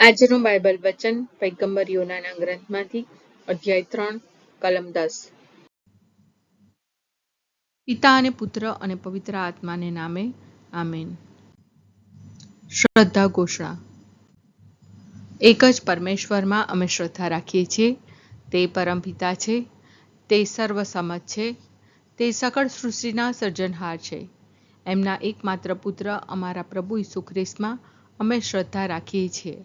આજનું બાઇબલ વચન પૈગંબર યોનાના ગ્રંથમાંથી, અધ્યાય ત્રણ, કલમ દસ. પિતા અને પુત્ર અને પવિત્ર આત્માને નામે, આમેન. શ્રદ્ધા ઘોષણા. એક જ પરમેશ્વરમાં અમે શ્રદ્ધા રાખીએ છીએ, તે પરમ પિતા છે, તે સર્વસમત છે, તે સકળ સૃષ્ટિના સર્જનહાર છે. એમના એકમાત્ર પુત્ર અમારા પ્રભુ ઈસુ ખ્રિસ્તમાં અમે શ્રદ્ધા રાખીએ છીએ.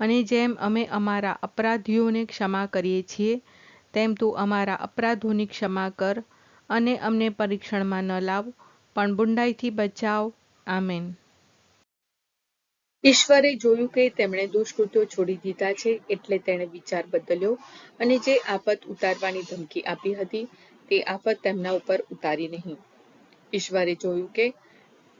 અને જેમ અમે અમારા અપરાધીઓને ક્ષમા કરીએ છીએ, તેમ તું અમારા અપરાધોની ક્ષમા કર અને અમને પરીક્ષણમાં ન લાવ, પણ બુંડાઈથી બચાવ. આમેન. ઈશ્વરે જોયું કે તેમણે દુષ્કૃત્યો છોડી દીધા છે એટલે તેણે વિચાર બદલ્યો અને જે આફત ઉતારવાની ધમકી આપી હતી, તે આફત તેમના ઉપર ઉતારી નહીં. ઈશ્વરે જોયું કે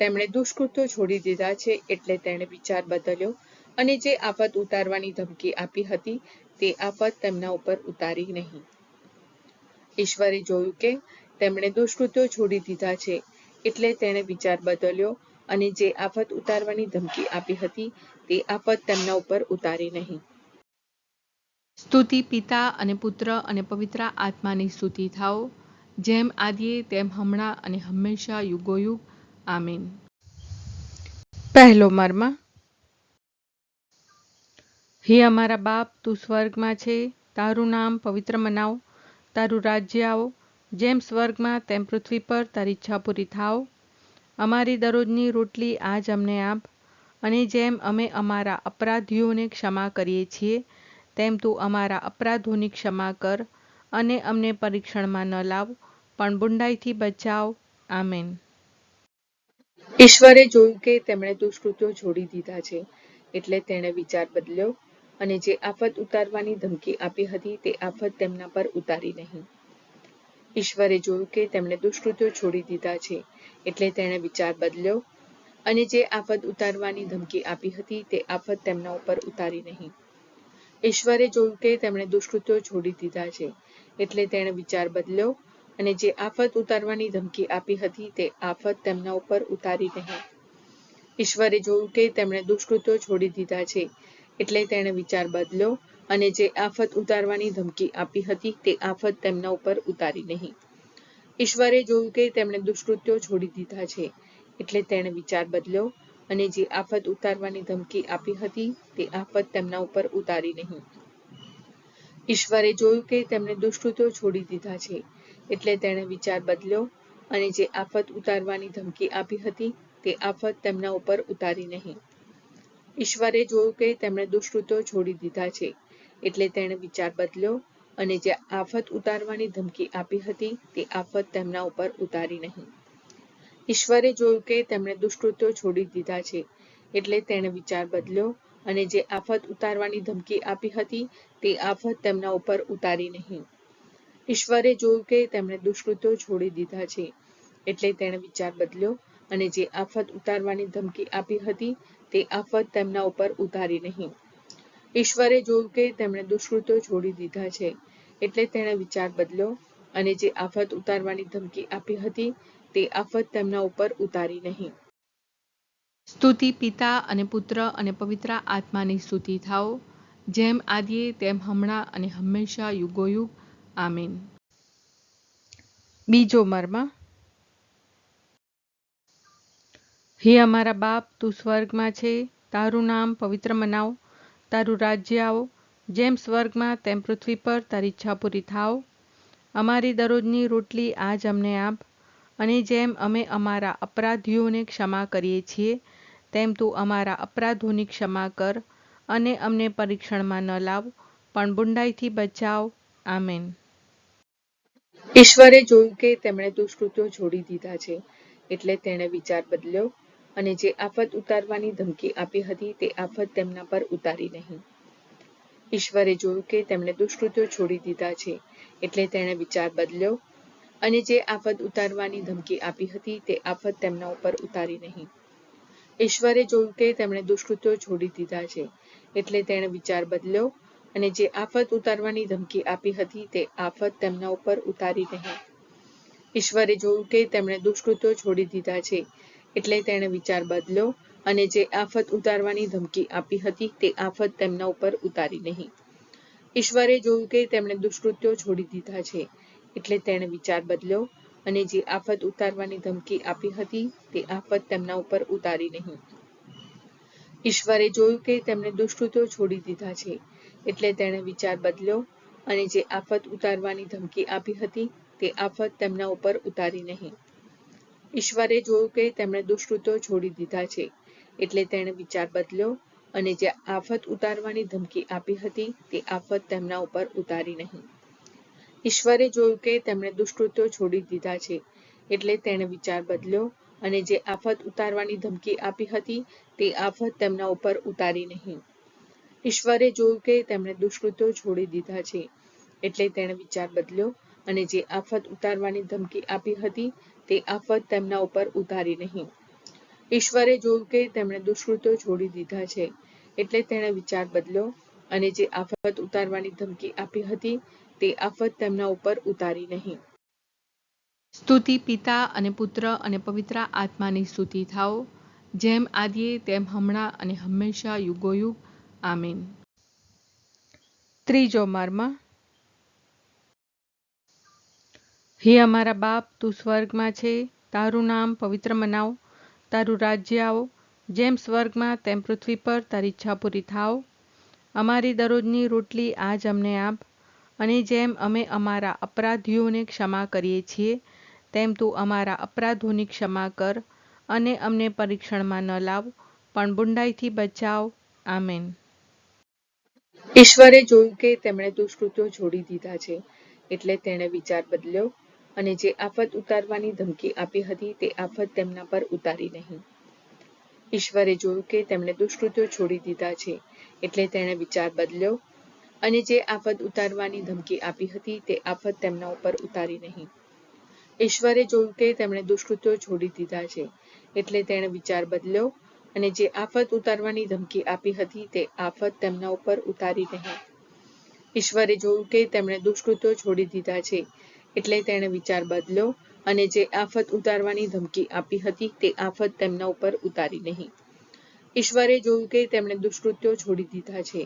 તેમણે દુષ્કૃત્યો છોડી દીધા છે એટલે તેણે વિચાર બદલ્યો અને જે આફત ઉતારવાની ધમકી આપી હતી, તે આફત તેમના ઉપર ઉતારી નહીં. ઈશ્વરે જોયું કે તેમણે દુષ્કૃત્યો છોડી દીધા છે, એટલે તેણે વિચાર બદલ્યો અને જે આફત ઉતારવાની ધમકી આપી હતી, તે આફત તેમના ઉપર ઉતારી નહીં. સ્તુતિ પિતા અને પુત્ર અને પવિત્ર આત્માની સ્તુતિ થાઓ, જેમ આદિએ તેમ હમણાં અને હંમેશા યુગોયુગ. આમીન. પહેલો મર્મ હે અમારા બાપ, તું સ્વર્ગમાં છે, તારું નામ પવિત્ર મનાવ, તારું રાજ્ય આવો, જેમ સ્વર્ગમાં તેમ પૃથ્વી પર તારી ઈચ્છા પૂરી થાવ. અમારી દરરોજની રોટલી આજ અમને આપ, અને જેમ અમે અમારા અપરાધીઓને ક્ષમા કરીએ છીએ, તેમ તું અમારા અપરાધોની ક્ષમા કર, અને અમને પરીક્ષણમાં ન લાવ, પણ બુંડાઈથી બચાવ. આમેન. ઈશ્વરે જોયું કે તેમણે દુષ્કૃત્યો છોડી દીધા છે, એટલે તેણે વિચાર બદલ્યો. અને જે આફત ઉતારવાની ધમકી આપી હતી તે આફત તેમના પર ઉતારી નહીં. ઈશ્વરે જોયું કે તેમણે દુષ્કૃત્યો છોડી દીધા છે, એટલે તેણે વિચાર બદલ્યો અને જે આફત ઉતારવાની ધમકી આપી હતી તે આફત તેમના ઉપર ઉતારી નહીં. ઈશ્વરે જોયું કે તેમણે દુષ્કૃત્યો છોડી દીધા છે, એટલે તેણે વિચાર બદલ્યો અને જે આફત ઉતારવાની ધમકી આપી હતી તે આફત તેમના ઉપર ઉતારી નહીં. ઈશ્વરે જોયું કે તેમણે દુષ્કૃત્યો છોડી દીધા છે એટલે તેણે વિચાર બદલ્યો અને જે આફત ઉતારવાની ધમકી આપી હતી તે આફત તેમના ઉપર ઉતારી નહીં. ઈશ્વરે જોયું કે તેમણે દુષ્કૃત્યો છોડી દીધા છે, એટલે તેણે વિચાર બદલ્યો અને જે આફત ઉતારવાની ધમકી આપી હતી તે આફત તેમના ઉપર ઉતારી નહીં. ઈશ્વરે જોયું કે તેમણે દુષ્કૃત્યો છોડી દીધા છે, એટલે તેણે વિચાર બદલ્યો અને જે આફત ઉતારવાની ધમકી આપી હતી તે આફત તેમના ઉપર ઉતારી નહીં. ઈશ્વરે જોયું કે તેમણે દુષ્કૃત્યો છોડી દીધા છે. એટલે તેણે વિચાર બદલ્યો અને જે આફત ઉતારવાની ધમકી આપી હતી, તે આફત તેમના ઉપર ઉતારી નહીં. ઈશ્વરે જોયું કે તેમણે દુષ્કૃત્યો છોડી દીધા છે, એટલે તેણે વિચાર બદલ્યો અને જે આફત ઉતારવાની ધમકી આપી હતી, તે આફત તેમના ઉપર ઉતારી નહીં. ઈશ્વરે જોયું કે તેમણે દુષ્કૃત્યો છોડી દીધા છે, એટલે તેણે વિચાર બદલ્યો અને જે આફત ઉતારવાની ધમકી આપી હતી, તે આફત તેમના ઉપર ઉતારી નહીં. ઈશ્વરે જોયું કે તેમણે દુષ્કૃતો છોડી દીધા છે, એટલે તેણે વિચાર બદલ્યો અને જે આફત ઉતારવાની ધમકી આપી હતી, તે આફત તેમના ઉપર ઉતારી નહીં. સ્તુતિ પિતા અને પુત્ર અને પવિત્ર આત્માની સ્તુતિ થાઓ, જેમ આદિએ તેમ હમણાં અને હંમેશા યુગોયુગ. આમીન. બીજો મર્મ હે અમારા બાપ, તું સ્વર્ગમાં છે, તારું નામ પવિત્ર મનાવો, તારું રાજ્ય આવો, જેમ સ્વર્ગમાં, તેમ પૃથ્વી પર તારી ઈચ્છા પૂરી થાવ. અમારી દરરોજની રોટલી આજ અમને આપ, અને જેમ અમે અમારા અપરાધીઓને ક્ષમા કરીએ છીએ, તેમ તું અમારા અપરાધોની ક્ષમા કર, અને અમને પરીક્ષણમાં ન લાવ, પણ બુંડાઈથી બચાવ. આમેન. ઈશ્વરે જોયું કે તેમણે દુષ્કૃત્યો છોડી દીધા છે, એટલે તેણે વિચાર બદલ્યો. અને જે આફત ઉતારવાની ધમકી આપી હતી તે આફત તેમના પર ઉતારી નહીં. ઈશ્વરે જોયું કે તેમણે દુષ્કૃત્યો છોડી દીધા છે, એટલે તેણે વિચાર બદલ્યો અને જે આફત ઉતારવાની ધમકી આપી હતી તે આફત તેમના ઉપર ઉતારી નહીં. ઈશ્વરે જોયું કે તેમણે દુષ્કૃત્યો છોડી દીધા છે, એટલે તેણે વિચાર બદલ્યો અને જે આફત ઉતારવાની ધમકી આપી હતી તે આફત તેમના ઉપર ઉતારી નહીં. ઈશ્વરે જોયું કે તેમણે દુષ્કૃત્યો છોડી દીધા છે એટલે તેણે વિચાર બદલ્યો અને જે આફત ઉતારવાની ધમકી આપી હતી તે આફત તેમના ઉપર ઉતારી નહીં. ઈશ્વરે જોયું કે તેમણે દુષ્કૃત્યો છોડી દીધા છે, એટલે તેણે વિચાર બદલ્યો અને જે આફત ઉતારવાની ધમકી આપી હતી તે આફત તેમના ઉપર ઉતારી નહીં. ઈશ્વરે જોયું કે તેમણે દુષ્કૃત્યો છોડી દીધા છે, એટલે તેણે વિચાર બદલ્યો અને જે આફત ઉતારવાની ધમકી આપી હતી તે આફત તેમના ઉપર ઉતારી નહીં. ઈશ્વરે જોયું કે તેમણે દુષ્કૃતો છોડી દીધા છે. એટલે તેણે વિચાર બદલ્યો અને જે આફત ઉતારવાની ધમકી આપી હતી, તે આફત તેમના ઉપર ઉતારી નહીં. ઈશ્વરે જોયું કે તેમણે દુષ્કૃત્યો છોડી દીધા છે, એટલે તેણે વિચાર બદલ્યો અને જે આફત ઉતારવાની ધમકી આપી હતી, તે આફત તેમના ઉપર ઉતારી નહીં. ઈશ્વરે જોયું કે તેમણે દુષ્કૃત્યો છોડી દીધા છે, એટલે તેણે વિચાર બદલ્યો અને જે આફત ઉતારવાની ધમકી આપી હતી તે આફત તેમના ઉપર ઉતારી નહીં. ઈશ્વરે જોયું કે તેમણે દુષ્કૃતો છોડી દીધા છે, એટલે તેણે વિચાર બદલ્યો અને જે આફત ઉતારવાની ધમકી આપી હતી તે આફત તેમના ઉપર ઉતારી નહીં. સ્તુતિ પિતા અને પુત્ર અને પવિત્ર આત્માની સ્તુતિ થાઓ, જેમ આદિએ તેમ હમણાં અને હંમેશા યુગોયુગ. આમીન. ત્રીજો મર્મ હે અમારા બાપ, તું સ્વર્ગમાં છે. તારું નામ પવિત્ર મનાવો. તારું રાજ્ય આવો. જેમ સ્વર્ગમાં, તેમ પૃથ્વી પર તારી ઈચ્છા પૂરી થાવ. અમારી દરરોજની રોટલી આજ અમને આપ. અને જેમ અમે અમારા અપરાધીઓને ક્ષમા કરીએ છીએ, તેમ તું અમારા અપરાધોની ક્ષમા કર અને અમને પરીક્ષણમાં ન લાવ, પણ બુંડાઈથી બચાવ. આમેન. ઈશ્વરે જોયું કે તેમણે દુષ્કૃત્યો છોડી દીધા છે, એટલે તેણે વિચાર બદલ્યો. અને જે આફત ઉતારવાની ધમકી આપી હતી તે આફત તેમના પર ઉતારી નહીં. ઈશ્વરે જોયું કે તેમણે દુષ્કૃત્યો છોડી દીધા છે, એટલે તેણે વિચાર બદલ્યો અને જે આફત ઉતારવાની ધમકી આપી હતી તે આફત તેમના ઉપર ઉતારી નહીં. ઈશ્વરે જોયું કે તેમણે દુષ્કૃત્યો છોડી દીધા છે, એટલે તેણે વિચાર બદલ્યો અને જે આફત ઉતારવાની ધમકી આપી હતી તે આફત તેમના ઉપર ઉતારી નહીં. ઈશ્વરે જોયું કે તેમણે દુષ્કૃત્યો છોડી દીધા છે એટલે તેણે વિચાર બદલ્યો અને જે આફત ઉતારવાની ધમકી આપી હતી તે આફત તેમના ઉપર ઉતારી નહીં. ઈશ્વરે જોયું કે તેમણે દુષ્કૃત્યો છોડી દીધા છે,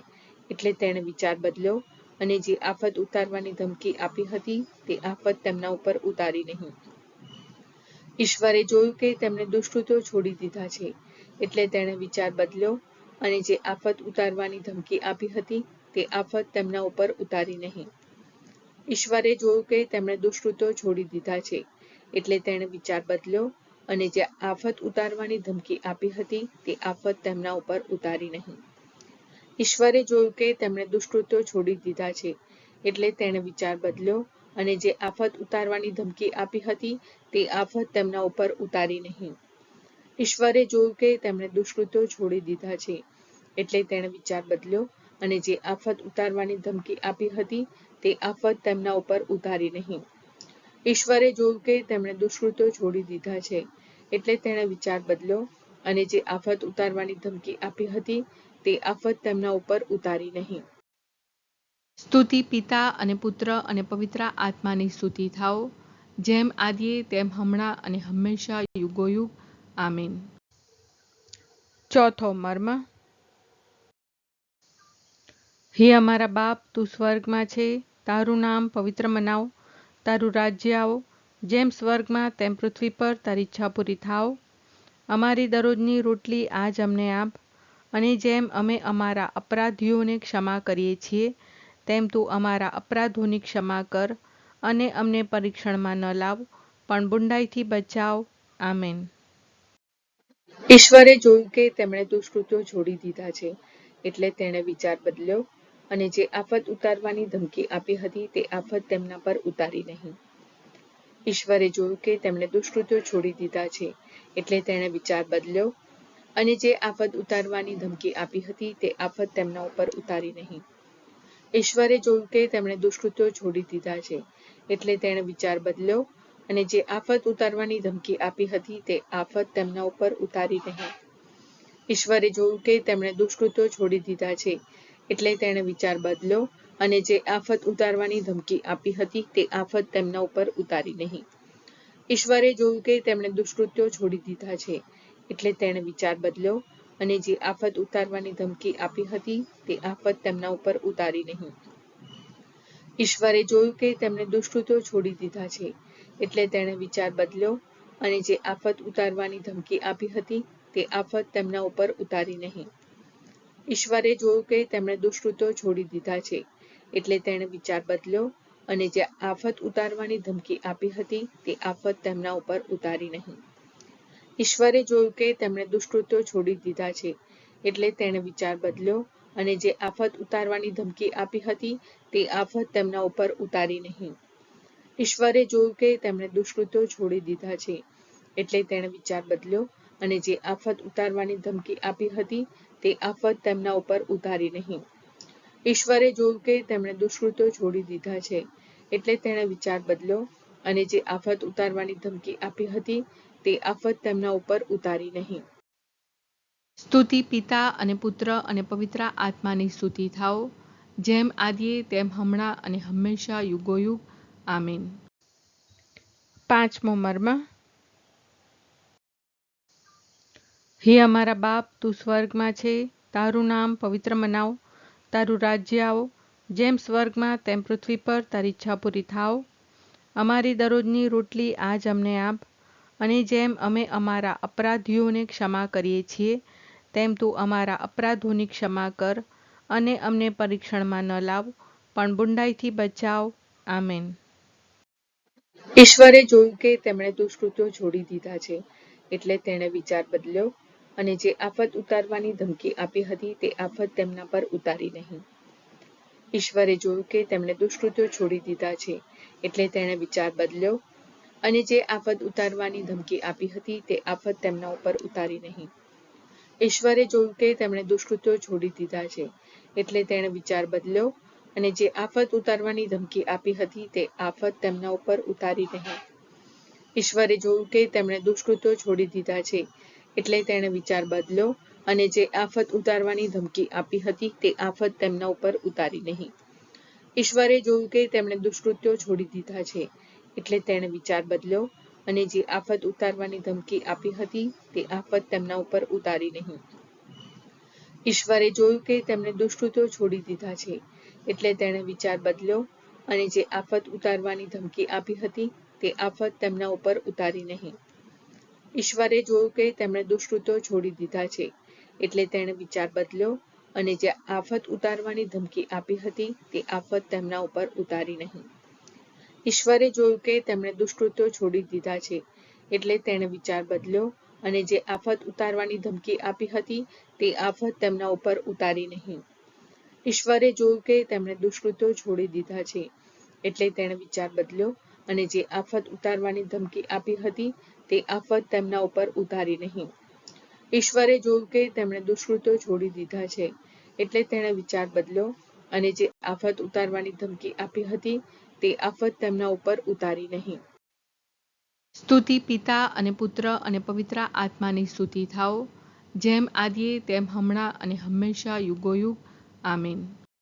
એટલે તેણે વિચાર બદલ્યો અને જે આફત ઉતારવાની ધમકી આપી હતી તે આફત તેમના ઉપર ઉતારી નહીં. ઈશ્વરે જોયું કે તેમણે દુષ્કૃત્યો છોડી દીધા છે, એટલે તેણે વિચાર બદલ્યો અને જે આફત ઉતારવાની ધમકી આપી હતી તે આફત તેમના ઉપર ઉતારી નહીં. ઈશ્વરે જોયું કે તેમણે દુષ્કૃતો છોડી દીધા છે. એટલે તેણે વિચાર બદલ્યો અને જે આફત ઉતારવાની ધમકી આપી હતી, તે આફત તેમના ઉપર ઉતારી નહીં. ઈશ્વરે જોયું કે તેમણે દુષ્કૃત્યો છોડી દીધા છે, એટલે તેણે વિચાર બદલ્યો અને જે આફત ઉતારવાની ધમકી આપી હતી, તે આફત તેમના ઉપર ઉતારી નહીં. ઈશ્વરે જોયું કે તેમણે દુષ્કૃત્યો છોડી દીધા છે, એટલે તેણે વિચાર બદલ્યો અને જે આફત ઉતારવાની ધમકી આપી હતી તે આફત તેમના ઉપર ઉતારી નહીં. ઈશ્વરે જોયું કે તેમણે દુષ્કૃત્યો છોડી દીધા છે, એટલે તેણે વિચાર બદલ્યો અને જે આફત ઉતારવાની ધમકી આપી હતી, તે આફત તેમના ઉપર ઉતારી નહીં. સ્તુતિ પિતા અને પુત્ર અને પવિત્ર આત્માની સ્તુતિ થાઓ, જેમ આદિએ તેમ હમણાં અને હંમેશા યુગોયુગ. આમીન. ચોથો મર્મ. હે અમારા બાપ, તું સ્વર્ગમાં છે તારું નામ પવિત્ર મનાવો, તારું રાજ્ય આવો, જેમ સ્વર્ગમાં તેમ પૃથ્વી પર તારી ઈચ્છા પૂરી થાવ અમારી દરરોજની રોટલી આજ અમને આપ, અને જેમ અમે અમારા અપરાધીઓને ક્ષમા કરીએ છીએ, તેમ તું અમારા અપરાધોની ક્ષમા કર, અને અમને પરીક્ષણમાં ન લાવ, પણ બુંડાઈથી બચાવ. આમેન. ઈશ્વરે જોયું કે તેમણે દુષ્કૃત્યો છોડી દીધા છે, એટલે તેણે વિચાર બદલ્યો. અને જે આફત ઉતારવાની ધમકી આપી હતી તે આફત તેમના પર ઉતારી નહીં. ઈશ્વરે જોયું કે તેમણે દુષ્કૃત્યો છોડી દીધા છે, એટલે તેણે વિચાર બદલ્યો અને જે આફત ઉતારવાની ધમકી આપી હતી તે આફત તેમના ઉપર ઉતારી નહીં. ઈશ્વરે જોયું કે તેમણે દુષ્કૃત્યો છોડી દીધા છે, એટલે તેણે વિચાર બદલ્યો અને જે આફત ઉતારવાની ધમકી આપી હતી તે આફત તેમના ઉપર ઉતારી નહીં. ઈશ્વરે જોયું કે તેમણે દુષ્કૃત્યો છોડી દીધા છે એટલે તેણે વિચાર બદલ્યો અને જે આફત ઉતારવાની ધમકી આપી હતી તે આફત તેમના ઉપર ઉતારી નહીં. ઈશ્વરે જોયું કે તેમણે દુષ્કૃત્યો છોડી દીધા છે, એટલે તેણે વિચાર બદલ્યો અને જે આફત ઉતારવાની ધમકી આપી હતી તે આફત તેમના ઉપર ઉતારી નહીં. ઈશ્વરે જોયું કે તેમણે દુષ્કૃત્યો છોડી દીધા છે, એટલે તેણે વિચાર બદલ્યો અને જે આફત ઉતારવાની ધમકી આપી હતી તે આફત તેમના ઉપર ઉતારી નહીં. ઈશ્વરે જોયું કે તેમણે દુષ્કૃત્યો છોડી દીધા છે. એટલે તેણે વિચાર બદલ્યો અને જે આફત ઉતારવાની ધમકી આપી હતી, તે આફત તેમના ઉપર ઉતારી નહીં. ઈશ્વરે જોયું કે તેમણે દુષ્કૃત્યો છોડી દીધા છે, એટલે તેણે વિચાર બદલ્યો અને જે આફત ઉતારવાની ધમકી આપી હતી, તે આફત તેમના ઉપર ઉતારી નહીં. ઈશ્વરે જોયું કે તેમણે દુષ્કૃત્યો છોડી દીધા છે, એટલે તેણે વિચાર બદલ્યો અને જે આફત ઉતારવાની ધમકી આપી હતી, તે આફત તેમના ઉપર ઉતારી નહીં. ઈશ્વરે જોયું કે તેમણે દુષ્કૃતો છોડી દીધા છે, એટલે તેણે વિચાર બદલ્યો અને જે આફત ઉતારવાની ધમકી આપી હતી, તે આફત તેમના ઉપર ઉતારી નહીં. સ્તુતિ પિતા અને પુત્ર અને પવિત્ર આત્માની સ્તુતિ થાઓ, જેમ આદિએ તેમ હમણાં અને હંમેશા યુગોયુગ. આમીન. પાંચમો મર્મ. હે અમારા બાપ, તું સ્વર્ગમાં છે, તારું નામ પવિત્ર મનાવ, તારું રાજ્ય આવો, જેમ સ્વર્ગમાં તેમ પૃથ્વી પર તારી ઈચ્છા પૂરી થાવ અમારી દરરોજની રોટલી આજ અમને આપ, અને જેમ અમે અમારા અપરાધીઓને ક્ષમા કરીએ છીએ, તેમ તું અમારા અપરાધોની ક્ષમા કર, અને અમને પરીક્ષણમાં ન લાવ, પણ બુંડાઈથી બચાવ. આમેન. ઈશ્વરે જોયું કે તેમણે દુષ્કૃત્યો છોડી દીધા છે, એટલે તેણે વિચાર બદલ્યો. અને જે આફત ઉતારવાની ધમકી આપી હતી તે આફત તેમના પર ઉતારી નહીં. ઈશ્વરે જોયું કે તેમણે દુષ્કૃત્યો છોડી દીધા છે, એટલે તેણે વિચાર બદલ્યો અને જે આફત ઉતારવાની ધમકી આપી હતી તે આફત તેમના ઉપર ઉતારી નહીં. ઈશ્વરે જોયું કે તેમણે દુષ્કૃત્યો છોડી દીધા છે, એટલે તેણે વિચાર બદલ્યો અને જે આફત ઉતારવાની ધમકી આપી હતી તે આફત તેમના ઉપર ઉતારી નહીં. ઈશ્વરે જોયું કે તેમણે દુષ્કૃત્યો છોડી દીધા છે એટલે તેણે વિચાર બદલ્યો અને જે આફત ઉતારવાની ધમકી આપી હતી તે આફત તેમના ઉપર ઉતારી નહીં. ઈશ્વરે જોયું કે તેમણે દુષ્કૃત્યો છોડી દીધા છે, એટલે તેણે વિચાર બદલ્યો અને જે આફત ઉતારવાની ધમકી આપી હતી તે આફત તેમના ઉપર ઉતારી નહીં. ઈશ્વરે જોયું કે તેમણે દુષ્કૃત્યો છોડી દીધા છે, એટલે તેણે વિચાર બદલ્યો અને જે આફત ઉતારવાની ધમકી આપી હતી તે આફત તેમના ઉપર ઉતારી નહીં. ઈશ્વરે જોયું કે તેમણે દુષ્કૃતો છોડી દીધા છે. એટલે તેણે વિચાર બદલ્યો અને જે આફત ઉતારવાની ધમકી આપી હતી, તે આફત તેમના ઉપર ઉતારી નહીં. ઈશ્વરે જોયું કે તેમણે દુષ્કૃત્યો છોડી દીધા છે, એટલે તેણે વિચાર બદલ્યો અને જે આફત ઉતારવાની ધમકી આપી હતી, તે આફત તેમના ઉપર ઉતારી નહીં. ઈશ્વરે જોયું કે તેમણે દુષ્કૃત્યો છોડી દીધા છે, એટલે તેણે વિચાર બદલ્યો અને જે આફત ઉતારવાની ધમકી આપી હતી તે આફત તેમના ઉપર ઉતારી નહીં. ઈશ્વરે જોયું કે તેમણે દુષ્કૃત્યો છોડી દીધા છે, એટલે તેણે વિચાર બદલ્યો અને જે આફત ઉતારવાની ધમકી આપી હતી, તે આફત તેમના ઉપર ઉતારી નહીં. સ્તુતિ પિતા અને પુત્ર અને પવિત્ર આત્માની સ્તુતિ થાઓ, જેમ આદિએ તેમ હમણાં અને હંમેશા યુગોયુગ. આમીન.